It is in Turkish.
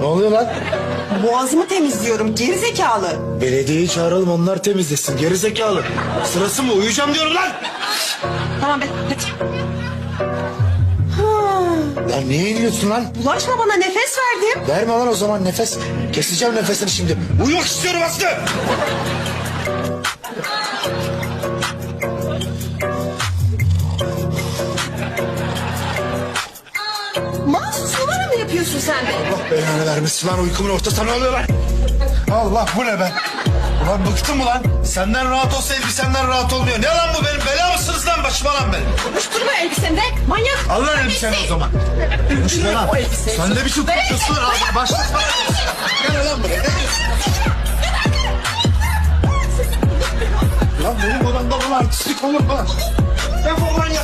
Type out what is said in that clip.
Ne oluyor lan? Boğazımı temizliyorum geri zekalı. Belediyeyi çağıralım onlar temizlesin. Geri zekalı. Sırası mı? Uyuyacağım diyorum lan. Tamam be hadi. Ya niye iniyorsun lan? Bulaşma bana nefes verdim. Verme lan o zaman nefes. Keseceğim nefesini şimdi. Uyumak istiyorum Aslı. Mahsus numara mı yapıyorsun sen be? Allah belanı vermesin lan uykumun ortasında ne oluyor lan? Allah bu ne be? Ulan bıktım ulan. Senden rahat olsa elbisenden rahat olmuyor. Ne lan bu benim bela mısınız lan başıma lan benim? Konuşturma elbisende manyak. Al lan elbiseni o zaman. Konuşma lan. O elbiseyi. Sen ne biçim tutuyorsun lan? Başlasana. Gel lan buraya. Ne diyorsun? Lan benim odamda bana artistlik olur mu? Defol lan ya.